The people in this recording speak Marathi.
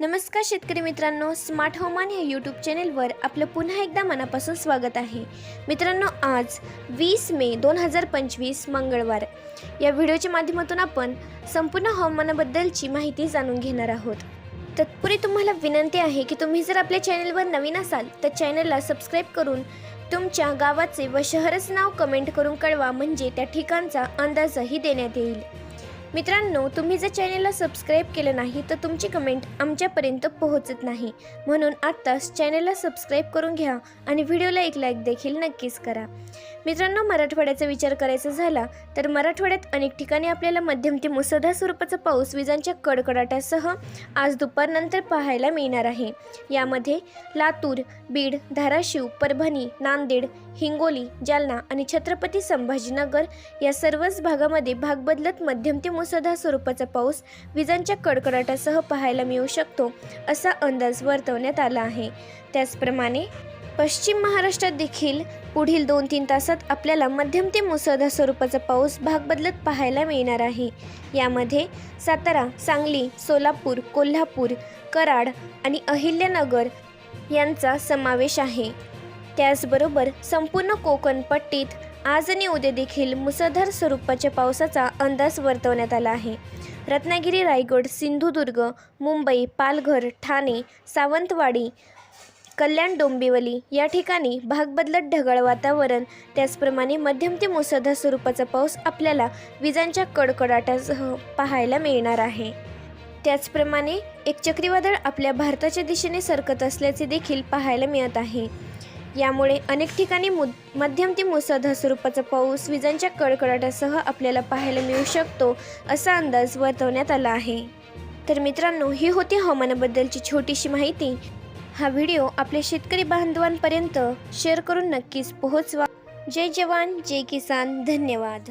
नमस्कार शेतकरी मित्रांनो स्मार्ट हवामान या यूट्यूब चॅनेलवर आपलं पुन्हा एकदा मनापासून स्वागत आहे. मित्रांनो आज वीस मे दोन हजार पंचवीस मंगळवार. या व्हिडिओच्या माध्यमातून आपण संपूर्ण हवामानाबद्दलची माहिती जाणून घेणार आहोत. तत्पूर्वी तुम्हाला विनंती आहे की तुम्ही जर आपल्या चॅनेलवर नवीन असाल तर चॅनलला सबस्क्राईब करून तुमच्या गावाचे व शहराचं नाव कमेंट करून कळवा म्हणजे त्या ठिकाणचा अंदाजही देण्यात येईल. मित्रांनो तुम्ही जर चॅनेलला सबस्क्राईब केलं नाही तर तुमची कमेंट आमच्यापर्यंत पोहोचत नाही. म्हणून आत्ताच चॅनेलला सबस्क्राईब करून घ्या आणि व्हिडिओला एक लाईक देखील नक्कीच करा. मित्रांनो मराठवाड्याचा विचार करायचा झाला तर मराठवाड्यात अनेक ठिकाणी आपल्याला मध्यम ते मुसळधार स्वरूपाचा पाऊस विजांच्या कडकडाटासह आज दुपारनंतर पाहायला मिळणार आहे. यामध्ये लातूर बीड धाराशिव परभणी नांदेड हिंगोली जालना आणि छत्रपती संभाजीनगर या सर्वच भागामध्ये भाग बदलत मध्यम ते मुसळधार स्वरूपाचा पाऊस विजांच्या कडकडाटासह पाहायला मिळू शकतो असा अंदाज वर्तवण्यात आला आहे. त्याचप्रमाणे पश्चिम महाराष्ट्रात देखील पुढील दोन तीन तासात आपल्याला मध्यम ते मुसळधार स्वरूपाचा पाऊस भाग बदलत पाहायला मिळणार आहे. यामध्ये सातारा सांगली सोलापूर कोल्हापूर कराड आणि अहिल्यानगर यांचा समावेश आहे. त्याचबरोबर संपूर्ण कोकण पट्टीत आज आणि उद्या देखील मुसळधार स्वरूपाच्या पावसाचा अंदाज वर्तवण्यात आला आहे. रत्नागिरी रायगड सिंधुदुर्ग मुंबई पालघर ठाणे सावंतवाडी कल्याण डोंबिवली. या ठिकाणी भाग बदलत ढगाळ वातावरण. त्याचप्रमाणे मध्यम ते मुसळधार स्वरूपाचा पाऊस आपल्याला विजांच्या कडकडाटासह पाहायला मिळणार आहे. त्याचप्रमाणे एक चक्रीवादळ आपल्या भारताच्या दिशेने सरकत असल्याचे देखील पाहायला मिळत आहे. यामुळे अनेक ठिकाणी मु मध्यम ते मुसळधार स्वरूपाचा पाऊस विजांच्या कडकडाटासह आपल्याला पाहायला मिळू शकतो असा अंदाज वर्तवण्यात आला आहे. तर मित्रांनो ही होती हवामानाबद्दलची छोटीशी माहिती. हा व्हिडिओ आपल्या शेतकरी बांधवांपर्यंत शेअर करून नक्कीच पोहोचवा. जय जवान जय किसान. धन्यवाद.